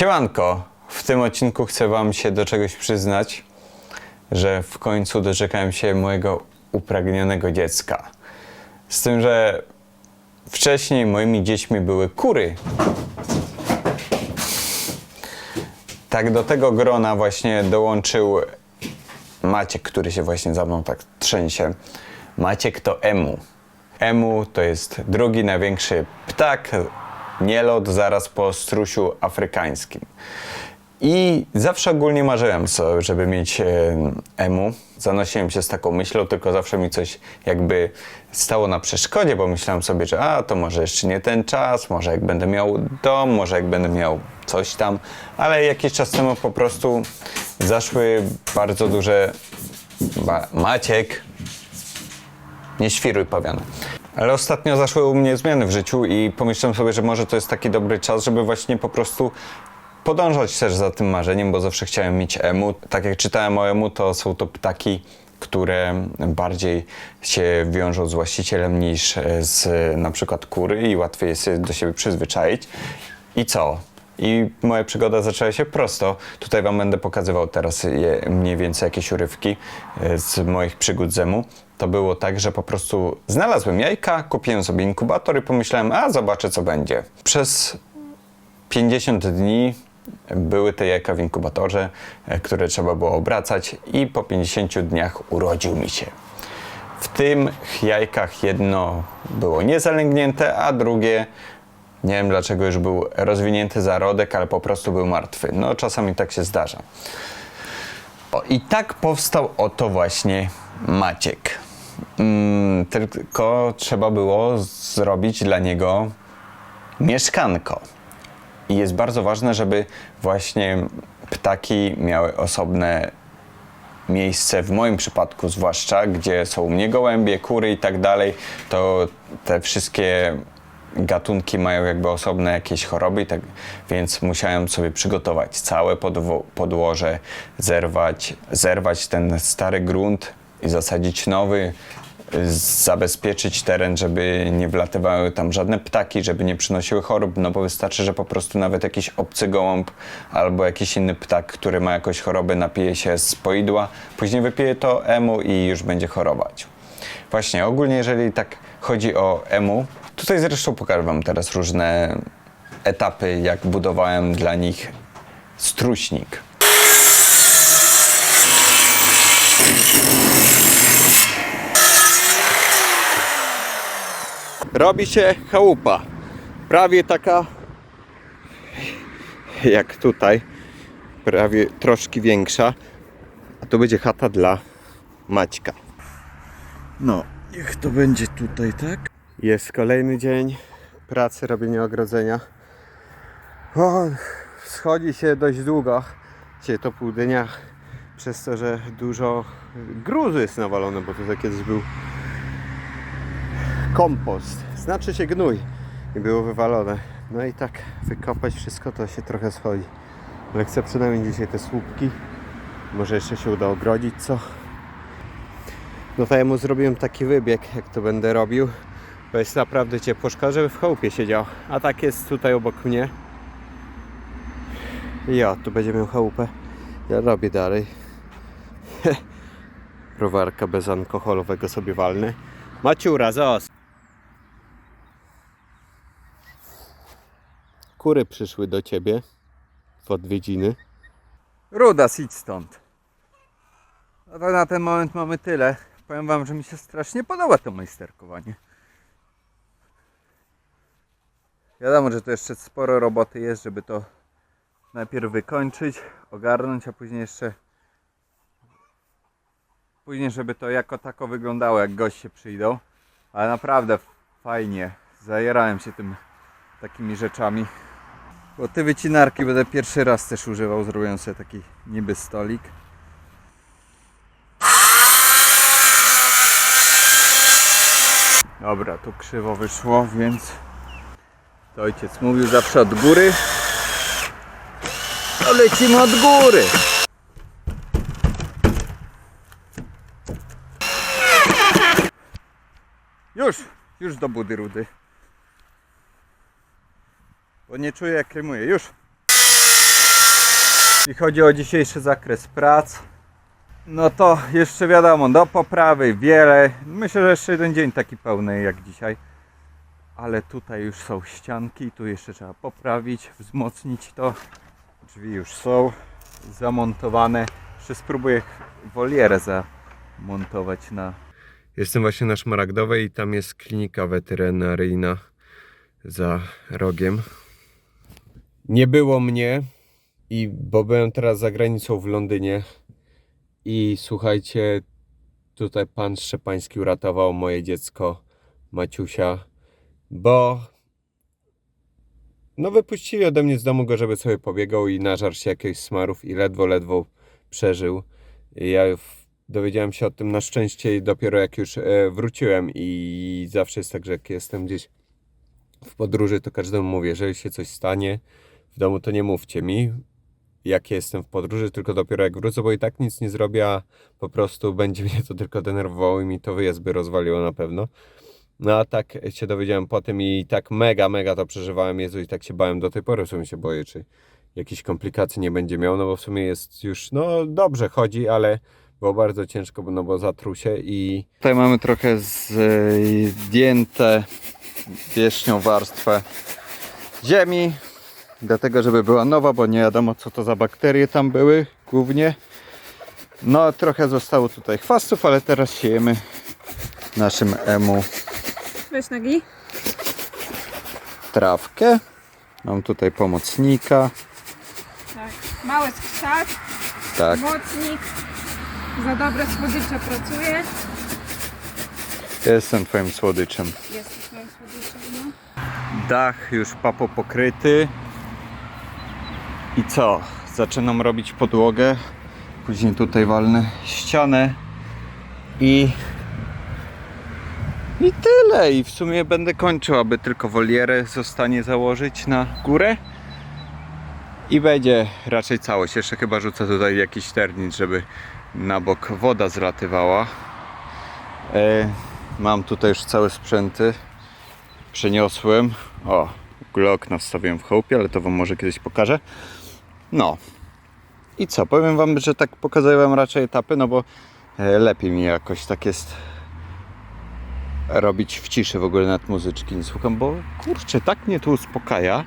Siemanko, w tym odcinku chcę Wam się do czegoś przyznać, że w końcu doczekałem się mojego upragnionego dziecka. Z tym, że wcześniej moimi dziećmi były kury. Tak do tego grona właśnie dołączył Maciek, który się właśnie za mną tak trzęsie. Maciek to emu. Emu to jest drugi największy ptak, nielot zaraz po strusiu afrykańskim. I zawsze ogólnie marzyłem sobie, żeby mieć e, emu. Zanosiłem się z taką myślą, tylko zawsze mi coś jakby stało na przeszkodzie, bo myślałem sobie, że a, to może jeszcze nie ten czas, może jak będę miał dom, może jak będę miał coś tam, ale jakiś czas temu po prostu zaszły bardzo duże... Ba- Maciek, nie świruj pawiana. Ale ostatnio zaszły u mnie zmiany w życiu i pomyślałem sobie, że może to jest taki dobry czas, żeby właśnie po prostu podążać też za tym marzeniem, bo zawsze chciałem mieć emu. Tak jak czytałem o emu, to są to ptaki, które bardziej się wiążą z właścicielem niż z na przykład kury i łatwiej jest się do siebie przyzwyczaić. I co? I moja przygoda zaczęła się prosto. Tutaj Wam będę pokazywał teraz je, mniej więcej jakieś urywki e, z moich przygód z emu. To było tak, że po prostu znalazłem jajka, kupiłem sobie inkubator i pomyślałem, a zobaczę co będzie. Przez 50 dni były te jajka w inkubatorze, e, które trzeba było obracać i po 50 dniach urodził mi się. W tym jajkach jedno było niezalęgnięte, a drugie nie wiem dlaczego już był rozwinięty zarodek, ale po prostu był martwy. No czasami tak się zdarza. O, I tak powstał oto właśnie Maciek. Mm, tylko trzeba było zrobić dla niego mieszkanko. I jest bardzo ważne, żeby właśnie ptaki miały osobne miejsce, w moim przypadku zwłaszcza, gdzie są u mnie gołębie, kury i tak dalej, to te wszystkie gatunki mają jakby osobne jakieś choroby, tak, więc musiałem sobie przygotować całe podwo- podłoże, zerwać, zerwać ten stary grunt i zasadzić nowy, zabezpieczyć teren, żeby nie wlatywały tam żadne ptaki, żeby nie przynosiły chorób, no bo wystarczy, że po prostu nawet jakiś obcy gołąb albo jakiś inny ptak, który ma jakąś chorobę, napije się z poidła, później wypije to emu i już będzie chorować. Właśnie, ogólnie jeżeli tak chodzi o emu, tutaj zresztą pokażę wam teraz różne etapy, jak budowałem dla nich struśnik. robi się chałupa. Prawie taka jak tutaj, prawie troszkę większa. A to będzie chata dla Maćka. No, niech to będzie tutaj, tak? Jest kolejny dzień pracy, robienia ogrodzenia. O, schodzi się dość długo. Dzisiaj to pół dnia przez to, że dużo gruzu jest nawalone, bo tutaj kiedyś był kompost, znaczy się gnój i było wywalone. No i tak wykopać wszystko to się trochę schodzi. Ale chcę przynajmniej dzisiaj te słupki. Może jeszcze się uda ogrodzić co. No to ja mu zrobiłem taki wybieg, jak to będę robił. Bo jest naprawdę ciepło, szkoda, żeby w chałupie siedział. A tak jest tutaj obok mnie. Ja, tu będzie miał chałupę. Ja robię dalej. Prowarka bezalkoholowego sobie walny. Maciura, zos. Kury przyszły do ciebie w odwiedziny. Rudas, idź stąd. No to na ten moment mamy tyle. Powiem wam, że mi się strasznie podoba to majsterkowanie. Wiadomo, że to jeszcze sporo roboty jest, żeby to najpierw wykończyć, ogarnąć, a później jeszcze później, żeby to jako tako wyglądało, jak goście przyjdą. Ale naprawdę fajnie. Zajerałem się tym takimi rzeczami. Bo te wycinarki będę pierwszy raz też używał, zrobiłem sobie taki niby stolik. Dobra, tu krzywo wyszło, więc to ojciec mówił zawsze od góry. To lecimy od góry. Już, już do budy rudy. Bo nie czuję jak rymuję. Już. Jeśli chodzi o dzisiejszy zakres prac, no to jeszcze wiadomo, do poprawy wiele. Myślę, że jeszcze jeden dzień taki pełny jak dzisiaj. Ale tutaj już są ścianki, tu jeszcze trzeba poprawić, wzmocnić to. Drzwi już są zamontowane. Jeszcze spróbuję wolierę zamontować na Jestem właśnie na Szmaragdowej i tam jest klinika weterynaryjna za rogiem. Nie było mnie, i bo byłem teraz za granicą w Londynie i słuchajcie, tutaj pan Szczepański uratował moje dziecko Maciusia, bo no wypuścili ode mnie z domu go, żeby sobie pobiegał i nażarł się jakichś smarów i ledwo, ledwo przeżył. Ja dowiedziałem się o tym na szczęście dopiero jak już e, wróciłem i zawsze jest tak, że jak jestem gdzieś w podróży, to każdemu mówię, jeżeli się coś stanie w domu, to nie mówcie mi, jak jestem w podróży, tylko dopiero jak wrócę, bo i tak nic nie zrobię, a po prostu będzie mnie to tylko denerwowało i mi to wyjazd by rozwaliło na pewno. No a tak się dowiedziałem po tym i tak mega, mega to przeżywałem, Jezu, i tak się bałem do tej pory, w sumie się boję, czy jakichś komplikacji nie będzie miał, no bo w sumie jest już, no dobrze chodzi, ale było bardzo ciężko, no bo zatruł się i Tutaj mamy trochę zdjęte wierzchnią warstwę ziemi, dlatego żeby była nowa, bo nie wiadomo co to za bakterie tam były głównie. No trochę zostało tutaj chwastów, ale teraz siejemy naszym emu Weź nogi. trawkę. Mam tutaj pomocnika, Tak. Mały skrzat, tak. mocnik. Za dobre słodycze pracuje. Jestem twoim słodyczem. Jest twoim słodyczem, no. Dach już papo pokryty. I co? Zaczynam robić podłogę. Później tutaj walnę ścianę. I. I tyle. I w sumie będę kończył, aby tylko wolierę zostanie założyć na górę. I będzie raczej całość. Jeszcze chyba rzucę tutaj jakiś sternicz, żeby na bok woda zlatywała. E, mam tutaj już całe sprzęty przeniosłem. O, Glock nastawiłem w chałupie, ale to Wam może kiedyś pokażę. No. I co? Powiem Wam, że tak pokazuję Wam raczej etapy, no bo e, lepiej mi jakoś tak jest robić w ciszy w ogóle nad muzyczki nie słucham, bo kurczę, tak mnie to uspokaja.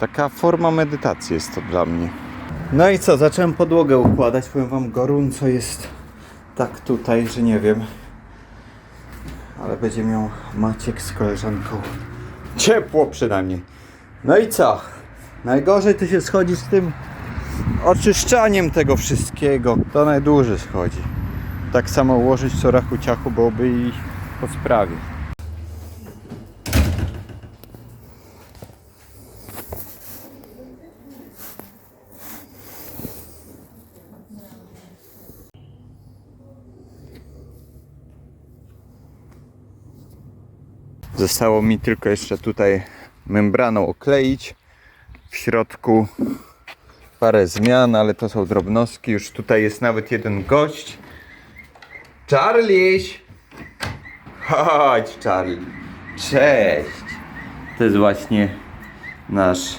Taka forma medytacji jest to dla mnie. No i co? Zacząłem podłogę układać. Powiem Wam, gorąco jest tak tutaj, że nie wiem ale będzie miał Maciek z koleżanką. Ciepło przynajmniej. No i co? Najgorzej to się schodzi z tym oczyszczaniem tego wszystkiego. To najdłużej schodzi. Tak samo ułożyć co rachu ciachu byłoby i po sprawie. Zostało mi tylko jeszcze tutaj membraną okleić. W środku parę zmian, ale to są drobnostki. Już tutaj jest nawet jeden gość. Charlieś! Chodź, Charlie. Cześć! To jest właśnie nasz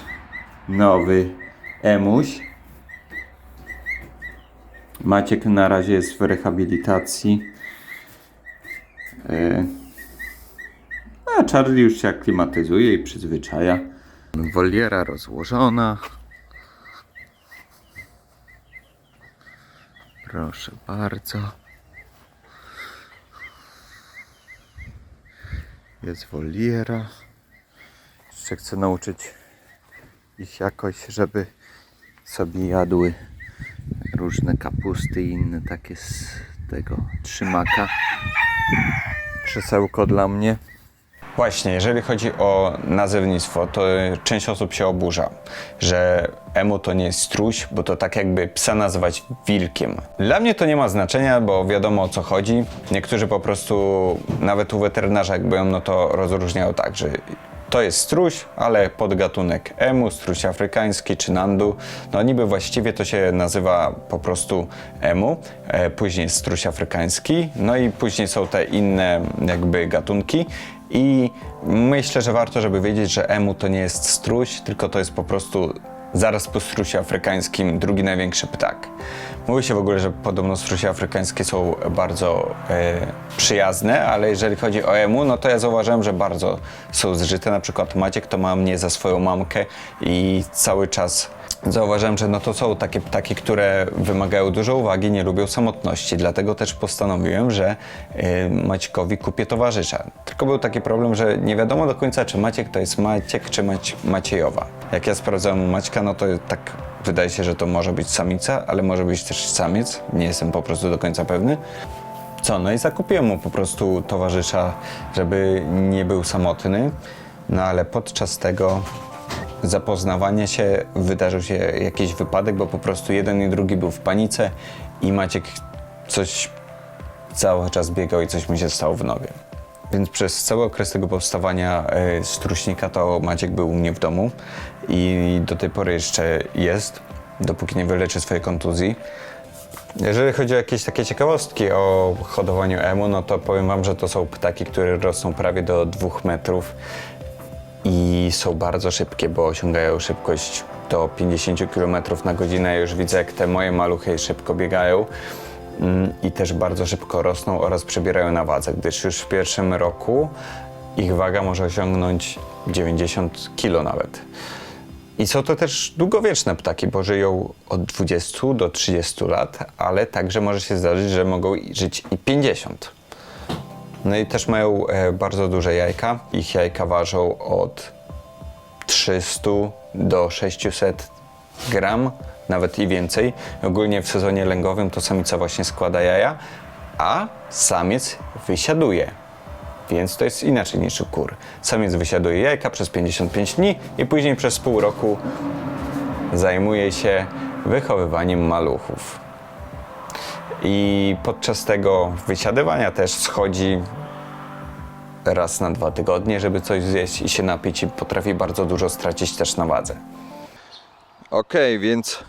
nowy emuś. Maciek na razie jest w rehabilitacji. E, a Charlie już się aklimatyzuje i przyzwyczaja. Woliera rozłożona. Proszę bardzo. Jest woliera. Jeszcze chcę nauczyć ich jakoś, żeby sobie jadły różne kapusty i inne takie z tego trzymaka. Krzesełko dla mnie. Właśnie, jeżeli chodzi o nazewnictwo, to część osób się oburza, że emu to nie jest struś, bo to tak jakby psa nazywać wilkiem. Dla mnie to nie ma znaczenia, bo wiadomo o co chodzi. Niektórzy po prostu, nawet u weterynarza jak byłem, no to rozróżniają tak, że to jest struś, ale podgatunek emu, struś afrykański czy nandu. No niby właściwie to się nazywa po prostu emu, e, później struś afrykański, no i później są te inne jakby gatunki. I myślę, że warto, żeby wiedzieć, że emu to nie jest struś, tylko to jest po prostu zaraz po strusie afrykańskim drugi największy ptak. Mówi się w ogóle, że podobno strusie afrykańskie są bardzo e, przyjazne, ale jeżeli chodzi o emu, no to ja zauważyłem, że bardzo są zżyte. Na przykład Maciek to ma mnie za swoją mamkę i cały czas zauważyłem, że no to są takie ptaki, które wymagają dużo uwagi, nie lubią samotności. Dlatego też postanowiłem, że y, Maćkowi kupię towarzysza. Tylko był taki problem, że nie wiadomo do końca, czy Maciek to jest Maciek, czy Mac Maciejowa. Jak ja sprawdzałem Maćka, no to tak wydaje się, że to może być samica, ale może być też samiec. Nie jestem po prostu do końca pewny. Co, no i zakupiłem mu po prostu towarzysza, żeby nie był samotny. No ale podczas tego zapoznawania się wydarzył się jakiś wypadek, bo po prostu jeden i drugi był w panice i Maciek coś cały czas biegał i coś mu się stało w nogę. Więc przez cały okres tego powstawania e, struśnika to Maciek był u mnie w domu i do tej pory jeszcze jest, dopóki nie wyleczy swojej kontuzji. Jeżeli chodzi o jakieś takie ciekawostki o hodowaniu emu, no to powiem wam, że to są ptaki, które rosną prawie do 2 metrów i są bardzo szybkie, bo osiągają szybkość do 50 km na godzinę. Już widzę, jak te moje maluchy szybko biegają mm, i też bardzo szybko rosną oraz przybierają na wadze, gdyż już w pierwszym roku ich waga może osiągnąć 90 kg nawet. I są to też długowieczne ptaki, bo żyją od 20 do 30 lat, ale także może się zdarzyć, że mogą żyć i 50. No i też mają e, bardzo duże jajka. Ich jajka ważą od 300 do 600 gram, nawet i więcej. Ogólnie w sezonie lęgowym to samica właśnie składa jaja, a samiec wysiaduje. Więc to jest inaczej niż u kur. Samiec wysiaduje jajka przez 55 dni i później przez pół roku zajmuje się wychowywaniem maluchów. I podczas tego wysiadywania też schodzi raz na dwa tygodnie, żeby coś zjeść i się napić i potrafi bardzo dużo stracić też na wadze. Okej, więc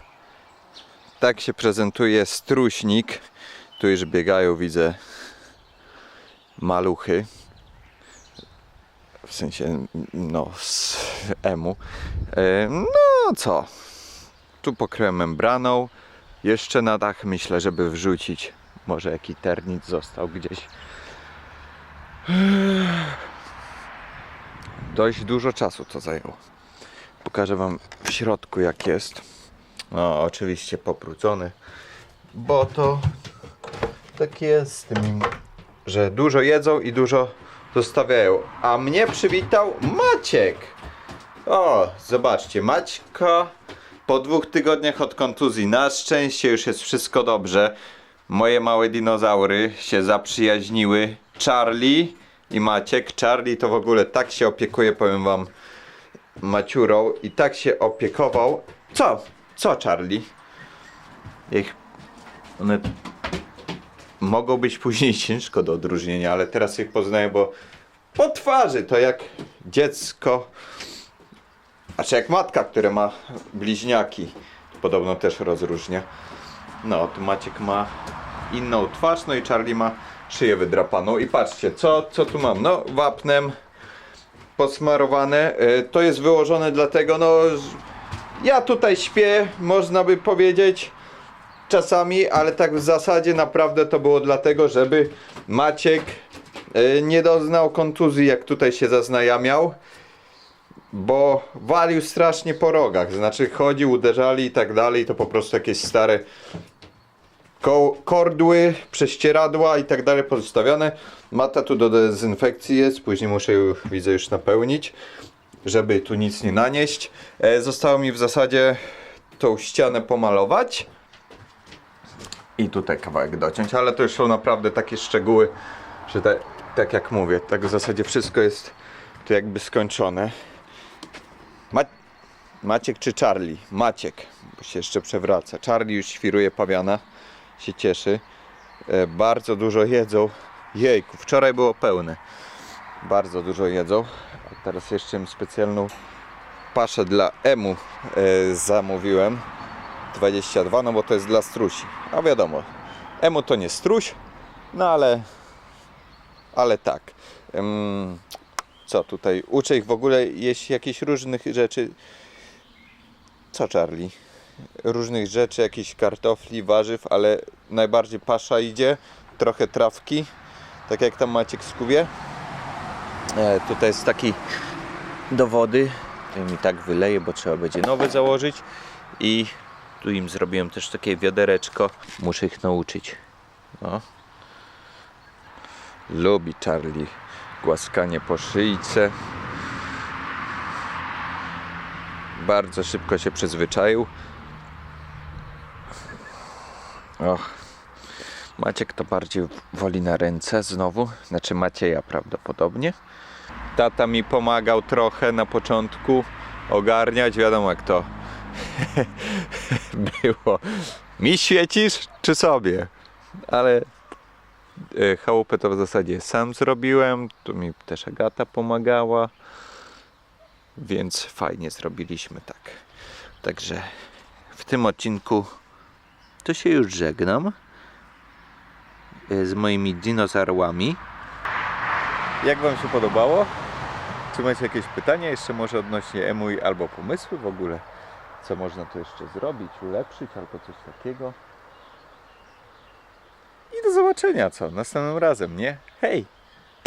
tak się prezentuje struśnik. Tu już biegają, widzę, maluchy. W sensie, no, z emu. E, No co? Tu pokryłem membraną. Jeszcze na dach myślę, żeby wrzucić. Może jaki ternit został gdzieś. Dość dużo czasu to zajęło. Pokażę Wam w środku jak jest. No, oczywiście poprócony, bo to tak jest z że dużo jedzą i dużo zostawiają. A mnie przywitał Maciek. O, zobaczcie, Maćko po dwóch tygodniach od kontuzji. Na szczęście już jest wszystko dobrze. Moje małe dinozaury się zaprzyjaźniły. Charlie i Maciek. Charlie to w ogóle tak się opiekuje, powiem wam, Maciurą i tak się opiekował. Co? Co, Charlie? Ich... One mogą być później ciężko do odróżnienia, ale teraz ich poznaję, bo po twarzy to jak dziecko, a czy jak matka, która ma bliźniaki, podobno też rozróżnia. No, tu Maciek ma inną twarz, no i Charlie ma szyję wydrapaną. I patrzcie, co, co tu mam? No, wapnem posmarowane. Y, To jest wyłożone dlatego, no, ja tutaj śpię, można by powiedzieć, czasami, ale tak w zasadzie naprawdę to było dlatego, żeby Maciek y, nie doznał kontuzji, jak tutaj się zaznajamiał, bo walił strasznie po rogach, znaczy chodził, uderzali i tak dalej, to po prostu jakieś stare ko- kordły, prześcieradła i tak dalej pozostawione. Mata tu do dezynfekcji jest, później muszę ją, widzę, już napełnić, żeby tu nic nie nanieść. E, zostało mi w zasadzie tą ścianę pomalować i tutaj kawałek dociąć, ale to już są naprawdę takie szczegóły, że tak, tak jak mówię, tak w zasadzie wszystko jest tu jakby skończone. Ma Maciek czy Charlie? Maciek, bo się jeszcze przewraca. Charlie już świruje pawiana, się cieszy. E, bardzo dużo jedzą. Jejku, wczoraj było pełne. Bardzo dużo jedzą. A teraz jeszcze specjalną paszę dla Emu e, zamówiłem. 22, no bo to jest dla strusi. A wiadomo, Emu to nie struś, no ale ale tak. Co tutaj? Uczę ich w ogóle jeść jakieś różnych rzeczy. co Charlie? Różnych rzeczy, jakichś kartofli, warzyw, ale najbardziej pasza idzie, trochę trawki, tak jak tam Maciek w Kubie. E, tutaj jest taki do wody, to mi tak wyleje, bo trzeba będzie nowe założyć i tu im zrobiłem też takie wiadereczko, muszę ich nauczyć. No. Lubi Charlie głaskanie po szyjce. Bardzo szybko się przyzwyczaił. Och. Maciek to bardziej woli na ręce znowu, znaczy Macieja prawdopodobnie. Tata mi pomagał trochę na początku ogarniać, wiadomo jak to było. Mi świecisz czy sobie? Ale chałupę to w zasadzie sam zrobiłem, tu mi też Agata pomagała, więc fajnie zrobiliśmy tak. Także w tym odcinku to się już żegnam e, z moimi dinozaurami. Jak Wam się podobało? Czy macie jakieś pytania jeszcze może odnośnie EMUI albo pomysły w ogóle? Co można tu jeszcze zrobić, ulepszyć albo coś takiego? I do zobaczenia co następnym razem, nie? Hej!